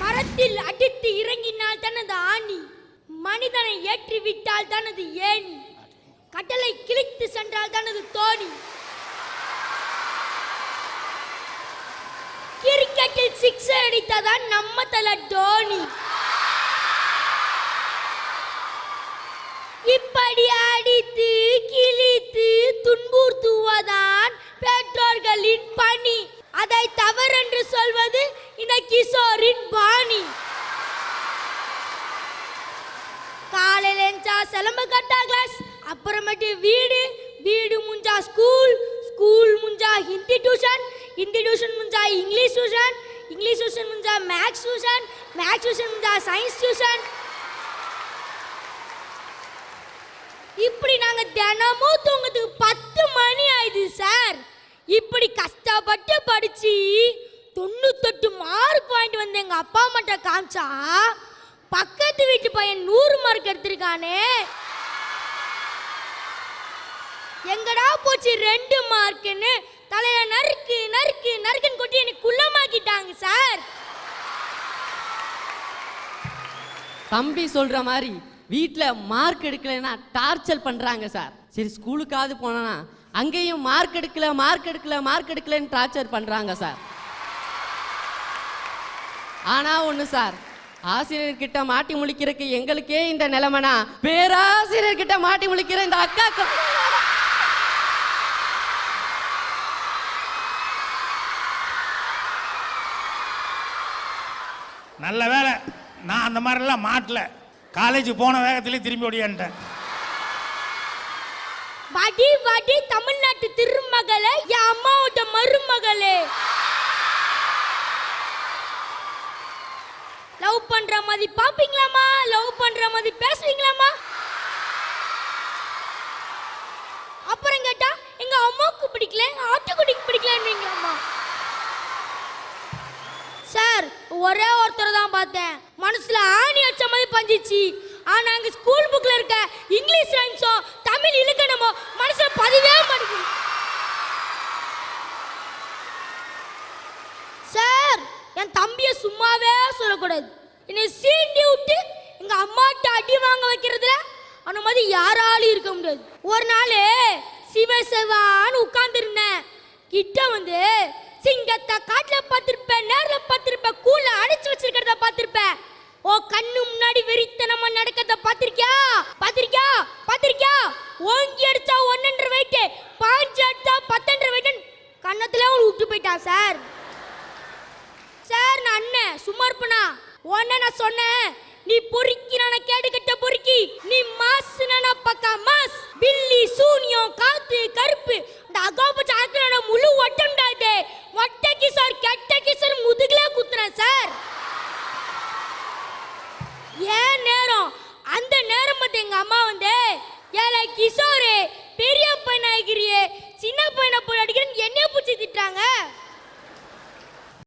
மரத்தில் அடித்து இறங்கினால் தனது ஆணி மனிதனை ஏற்றி விட்டால் தனது ஏணி கடலை கிழித்து சென்றால் தனது தோணி. கிரிக்கெட்டில் சிக்ஸ் அடித்ததான் நம்ம தல டோனி இப்படி அடித்து கிழித்து துன்புறுத்துவதான் பெற்றோர்களின் பணி. அதை தவறென்று சொல்வது இந்த கிஷோரின் பாணி. காலையில எஞ்சா சிலம்பு கட்டா கிளாஸ் அப்புறமேட்டு வீடு வீடு முஞ்சா ஸ்கூல் ஸ்கூல் முஞ்சா ஹிந்தி டியூஷன் ஹிந்தி டியூஷன் முஞ்சா இங்கிலீஷ் டியூஷன் இங்கிலீஷ் டியூஷன் முஞ்சா மேக்ஸ் டியூஷன் மேக்ஸ் டியூஷன் முஞ்சா சயின்ஸ் டியூஷன் இப்படி நாங்க தினமும் தூங்குறதுக்கு பத்து மணி ஆயிடுது சார் இப்படி கஷ்டப்பட்டு படிச்சு தொண்ணூத்தெட்டு மார்க் பாயிண்ட் வந்து எங்க அப்பா அம்மாட்ட காமிச்சா பக்கத்து வீட்டு பையன் நூறு மார்க் எடுத்திருக்கானே. எங்கடா போச்சு ரெண்டு மார்க்குன்னு தலையில நறுக்கு நறுக்கு நறுக்குன்னு கொட்டி எனக்கு குள்ளமாக்கிட்டாங்க சார் தம்பி சொல்ற மாதிரி வீட்டில் மார்க் எடுக்கலைன்னா டார்ச்சர் பண்ணுறாங்க சார் சரி ஸ்கூலுக்காவது போனோன்னா அங்கேயும் மார்க் எடுக்கல மார்க் எடுக்கல மார்க் எடுக்கலன்னு டார்ச்சர் பண்ணுறாங்க சார் ஆனா ஒண்ணு சார் ஆசிரியர்கிட்ட மாட்டி முழிக்கிறதுக்கு எங்களுக்கே இந்த நிலைமைனா பேராசிரியர்கிட்ட மாட்டி முழிக்கிற இந்த அக்காக்கு. நல்ல வேலை நான் அந்த மாதிரிலாம் மாட்டல. காலேஜ் போன வேகத்திலே திரும்பி ஓடியான்ட்டேன் வாடி வாடி தமிழ்நாட்டு திருமகளே என் அம்மாவோட மருமகளே. லவ் பண்ற மாதிரி பாப்பீங்களாமா லவ் பண்ற மாதிரி பேசுவீங்களாமா அப்புறம் கேட்டா எங்க அம்மாவுக்கு பிடிக்கல எங்க ஆட்டுக்குட்டிக்கு பிடிக்கலன்றீங்களாமா சார் ஒரே ஒருத்தர் தான் பார்த்தேன். மனசுல ஆணி அடிச்ச மாதிரி பஞ்சிச்சு. ஆனா அங்க ஸ்கூல் புக்ல இருக்க இங்கிலீஷ் ரைம்ஸோ தமிழ் இலக்கணமோ மனசுல பதிவே மாட்டேங்குது சார் என் தம்பியை சும்மாவே சொல்லக்கூடாது. என்னை சீண்டி விட்டு எங்க அம்மாட்ட அடி வாங்க வைக்கிறதுல அந்த மாதிரி யாராலும் இருக்க முடியாது. ஒரு நாள் சிவசவான்னு உட்கார்ந்துருந்தேன். கிட்ட வந்து சிங்கத்தை காட்டுல பார்த்துருப்பேன் நேரில் பார்த்துருப்பேன் கூல அடைச்சு வச்சிருக்கிறத பார்த்துருப்பேன். ஓ கண்ணு முன்னாடி வெறித்தனமா நடக்கிறத பார்த்திருக்கியா? பார்த்திருக்கியா? பார்த்திருக்கியா? ஓங்கி அடிச்சா ஒன்னன்ற வெயிட் பாஞ்சு அடிச்சா பத்தன்ற வெயிட் கண்ணத்துல அவன் விட்டு போயிட்டான் சார். சார் நான் அண்ணன் சும்மா இருப்பனா? உன்ன நான் சொன்னேன். நீ பொறுக்கி நான் கேடு கட்ட பொறுக்கி. நீ மாஸ் நான் பக்கா மாஸ். பில்லி சூனியம் காத்து கருப்பு. இந்த அகோபச்ச ஆக்கின முழு ஒட்டம்டாதே ஒட்டைக்கு சார் கெட்டைக்கு சார் முதுகுல குத்துறேன் சார். ஏன் நேரம்? அந்த நேரம் பார்த்து எங்க அம்மா வந்து ஏழை கிஷோரு